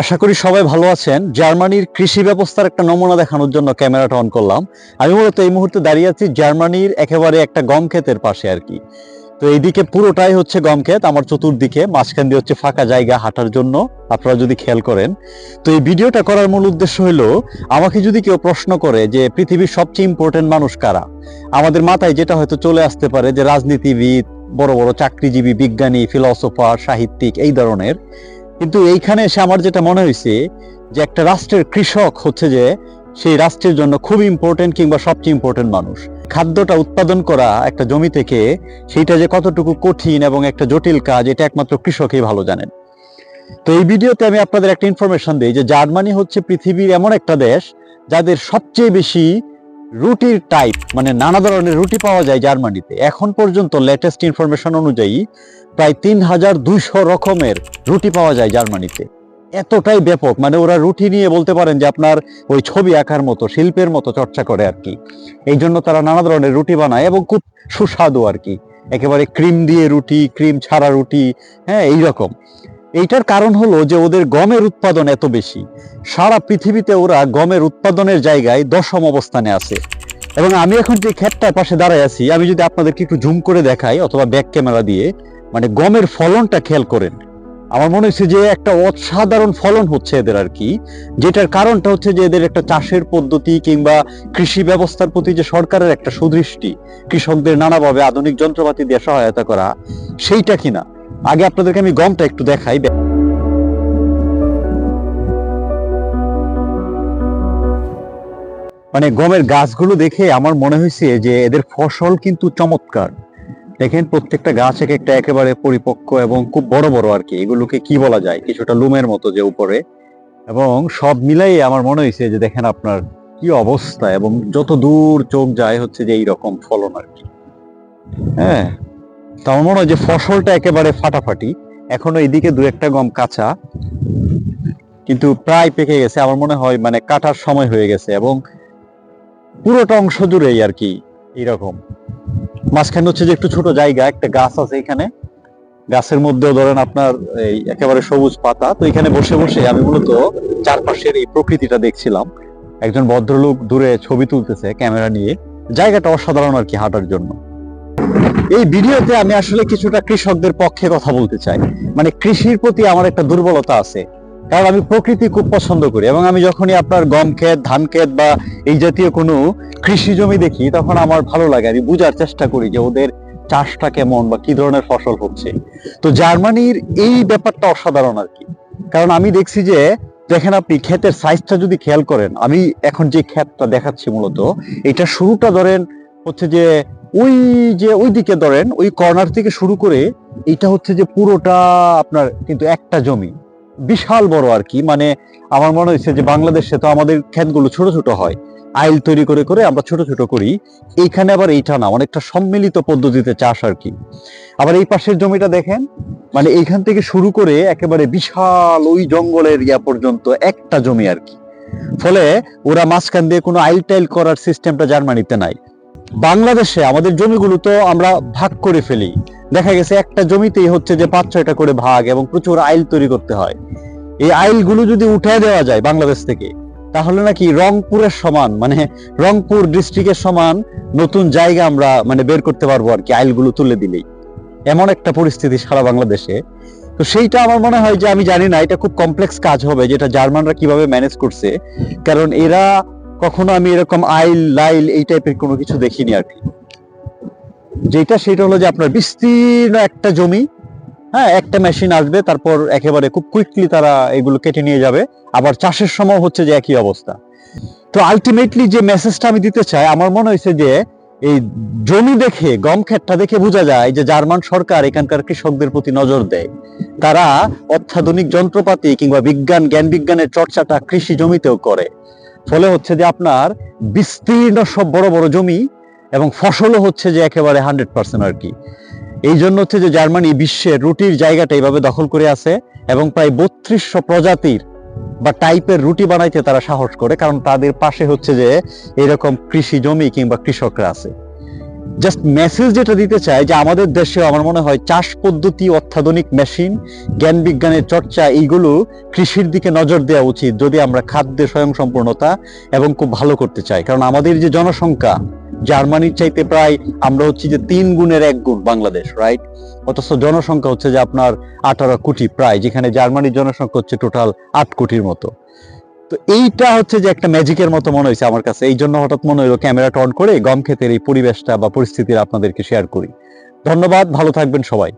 আশা করি সবাই ভালো আছেন। জার্মানির কৃষি ব্যবস্থার একটা নমুনা দেখানোর জন্য ক্যামেরাটা অন করলাম। আমি মূলত এই মুহূর্তে দাঁড়িয়ে আছি জার্মানির একেবারে একটা গম ক্ষেতের পাশে আর কি। তো এইদিকে পুরোটাই হচ্ছে গম ক্ষেত, আমার চতুর্দিকে, মাঝখান দিয়ে হচ্ছে ফাঁকা জায়গা হাঁটার জন্য, আপনারা যদি খেয়াল করেন। তো এই ভিডিওটা করার মূল উদ্দেশ্য হলো, আমাকে যদি কেউ প্রশ্ন করে যে পৃথিবীর সবচেয়ে ইম্পর্টেন্ট মানুষ কারা? আমাদের মাথায় যেটা হয়তো চলে আসতে পারে যে রাজনীতিবিদ, বড় বড় চাকরিজীবী, বিজ্ঞানী ফিলোসোফার সাহিত্যিক, এই ধরনের। কিন্তু এইখানে এসে আমার যেটা মনে হয়েছে যে একটা রাষ্ট্রের কৃষক হচ্ছে যে সেই রাষ্ট্রের জন্য খুব ইম্পর্টেন্ট কিংবা সবচেয়ে ইম্পর্টেন্ট মানুষ। খাদ্যটা উৎপাদন করা একটা জমি থেকে সেইটা যে কতটুকু কঠিন এবং একটা জটিল কাজ, এটা একমাত্র কৃষকই ভালো জানেন। তো এই ভিডিওতে আমি আপনাদের একটা ইনফরমেশন দিই যে জার্মানি হচ্ছে পৃথিবীর এমন একটা দেশ যাদের সবচেয়ে বেশি রুটির টাইপ মানে নানা ধরনের রুটি পাওয়া যায় জার্মানিতে। এখন পর্যন্ত লেটেস্ট ইনফরমেশন অনুযায়ী প্রায় তিন হাজার দুইশো রকমের রুটি পাওয়া যায় জার্মানিতে। এতটাই ব্যাপক মানে ওরা রুটি নিয়ে বলতে পারেন যে আপনার ওই ছবি আঁকার মতো, শিল্পের মতো চর্চা করে আর কি। এই জন্য তারা নানা ধরনের রুটি বানায় এবং খুব সুস্বাদু আর কি। একেবারে ক্রিম দিয়ে রুটি, ক্রিম ছাড়া রুটি হ্যাঁ এইরকম। এইটার কারণ হলো যে ওদের গমের উৎপাদন এত বেশি। সারা পৃথিবীতে ওরা গমের উৎপাদনের জায়গায় দশম অবস্থানে আছে। এবং আমি এখন যে ক্ষেতটার পাশে দাঁড়ায় আছি, আমি যদি আপনাদেরকে একটু জুম করে দেখাই অথবা ব্যাক ক্যামেরা দিয়ে মানে গমের ফলনটা খেয়াল করেন। আমার মনে হচ্ছে যে একটা অসাধারণ ফলন হচ্ছে এদের আর কি, যেটার কারণটা হচ্ছে যে এদের একটা চাষের পদ্ধতি কিংবা কৃষি ব্যবস্থার প্রতি যে সরকারের একটা সুদৃষ্টি, কৃষকদের নানাভাবে আধুনিক যন্ত্রপাতি দিয়ে সহায়তা করা, সেইটা কিনা? আগে আপনাদেরকে আমি গমটা একটু দেখাই। মানে গমের গাছগুলো দেখে আমার মনে হয়েছে যে এদের ফসল কিন্তু চমৎকার। দেখেন, প্রত্যেকটা গাছ এক একটা একেবারে পরিপক্ক এবং খুব বড় বড় আর কি। এগুলোকে কি বলা যায়? কিছুটা লুমের মতো যে উপরে। এবং সব মিলাই আমার মনে হয়েছে যে দেখেন আপনার কি অবস্থা এবং যত দূর চোখ যায় হচ্ছে যে এইরকম ফলন আর কি। হ্যাঁ তো মনে হয় যে ফসলটা একেবারে ফাটাফাটি। এখনও এইদিকে দু একটা গম কাঁচা। কিন্তু প্রায় পেকে গেছে, আমার মনে হয় মানে কাটার সময় হয়ে গেছে এবং পুরোটা অংশ জুড়েই আর কি এইরকম। মাঝখানে হচ্ছে যে একটু ছোট জায়গা, একটা গাছ আছে এখানে। গাছের মধ্যেও ধরেন আপনার এই একেবারে সবুজ পাতা। তো এখানে বসে বসে আমি মূলত চারপাশের এই প্রকৃতিটা দেখছিলাম। একজন ভদ্রলোক দূরে ছবি তুলতেছে ক্যামেরা নিয়ে। জায়গাটা অসাধারণ আর কি হাঁটার জন্য। এই ভিডিওতে আমি আসলে কিছুটা কৃষকদের পক্ষে কথা বলতে চাই। মানে কৃষির প্রতি আমার একটা দুর্বলতা আছে। কারণ আমি প্রকৃতি খুব পছন্দ করি এবং আমি যখনই আপনার গম ক্ষেত, ধান ক্ষেত বা এই জাতীয় কোনো কৃষি জমি দেখি, তখন আমার ভালো লাগে। আমি বুঝার চেষ্টা করি যে ওদের চাষটা কেমন বা কি ধরনের ফসল হচ্ছে। তো জার্মানির এই ব্যাপারটা অসাধারণ আর কি। কারণ আমি দেখছি যে, দেখেন আপনি ক্ষেতের সাইজটা যদি খেয়াল করেন, আমি এখন যে ক্ষেতটা দেখাচ্ছি মূলত, এটা শুরুটা ধরেন হচ্ছে যে ওই যে ওই দিকে ধরেন, ওই কর্নার থেকে শুরু করে এটা হচ্ছে যে পুরোটা আপনার কিন্তু একটা জমি। বিশাল বড় আর কি মানে আমার মনে হচ্ছে যে বাংলাদেশে তো আমাদের ক্ষেতগুলো ছোট ছোট হয়। আইল তৈরি করে করে আমরা ছোট ছোট করি, এইখানে আবার এইটা না, অনেকটা সম্মিলিত পদ্ধতিতে চাষ আর কি। আবার এই পাশের জমিটা দেখেন মানে এইখান থেকে শুরু করে একেবারে বিশাল ওই জঙ্গলের ইয়া পর্যন্ত একটা জমি আর কি। ফলে ওরা মাঝখান দিয়ে কোনো আইল টাইল করার সিস্টেমটা জার্মানিতে নাই। বাংলাদেশে আমাদের জমিগুলো তো আমরা ভাগ করে ফেলি। দেখা গেছে একটা জমিতেই হচ্ছে যে পাঁচ, ছয়টা করে ভাগ এবং প্রচুর আইল তৈরি করতে হয়। এই আইলগুলো যদি উঠে দেওয়া যায় বাংলাদেশ থেকে, তাহলে নাকি রংপুরের সমান মানে রংপুর ডিস্ট্রিক্টের সমান নতুন জায়গা আমরা মানে বের করতে পারব আর কি আইলগুলো তুলে দিলেই। এমন একটা পরিস্থিতি সারা বাংলাদেশে। তো সেইটা আমার মনে হয় যে আমি জানি না, এটা খুব কমপ্লেক্স কাজ হবে যেটা জার্মানরা কীভাবে ম্যানেজ করছে। কারণ এরা কখনো আমি এরকম আইল, লাইল এই টাইপের কোনো কিছু দেখিনি আর কি। যেটা সেটা হলো যে আপনার বিস্তীর্ণ একটা জমি হ্যাঁ একটা মেশিন আসবে, তারপর একেবারে খুব কুইকলি তারা এগুলো কেটে নিয়ে যাবে। আবার চাষের সময় হচ্ছে যে একই অবস্থা। তো আলটিমেটলি যে মেসেজটা আমি দিতে চাই, আমার মনে হয়েছে যে এই জমি দেখে, গম ক্ষেতটা দেখে বোঝা যায় যে জার্মান সরকার এখানকার কৃষকদের প্রতি নজর দেয়। তারা অত্যাধুনিক যন্ত্রপাতি কিংবা বিজ্ঞান, জ্ঞান বিজ্ঞানের চর্চাটা কৃষি জমিতেও করে। ফলে হচ্ছে যে আপনার বিস্তীর্ণ সব বড় বড় জমি এবং ফসলও হচ্ছে যে একেবারে হান্ড্রেড পার্সেন্ট আর কি। এই জন্য হচ্ছে যে জার্মানি বিশ্বের রুটির জায়গাটা এইভাবে দখল করে আছে এবং প্রায় বত্রিশশো প্রজাতির বা টাইপের রুটি বানাইতে তারা সাহস করে, কারণ তাদের পাশে হচ্ছে যে এরকম কৃষি জমি কিংবা কৃষকরা আছে। জাস্ট মেসেজ যেটা দিতে চাই যে আমাদের দেশে আমার মনে হয় চাষ পদ্ধতি, অত্যাধুনিক মেশিন, জ্ঞান বিজ্ঞানের চর্চা, এইগুলো কৃষির দিকে নজর দেওয়া উচিত যদি আমরা খাদ্যে স্বয়ংসম্পূর্ণতা এবং খুব ভালো করতে চাই। কারণ আমাদের যে জনসংখ্যা, জার্মানির চাইতে প্রায় আমরা হচ্ছি যে তিন গুণের এক গুণ বাংলাদেশ রাইট অথচ জনসংখ্যা হচ্ছে যে আপনার আঠারো কোটি প্রায়, যেখানে জার্মানির জনসংখ্যা হচ্ছে টোটাল আট কোটির মতো। তো এইটা হচ্ছে যে একটা ম্যাজিকের মতো মনে হয়েছে আমার কাছে। এই জন্য হঠাৎ মনে হলো ক্যামেরা টন করে গম ক্ষেতের এই পরিবেশটা বা পরিস্থিতি আপনাদেরকে শেয়ার করি। ধন্যবাদ, ভালো থাকবেন সবাই।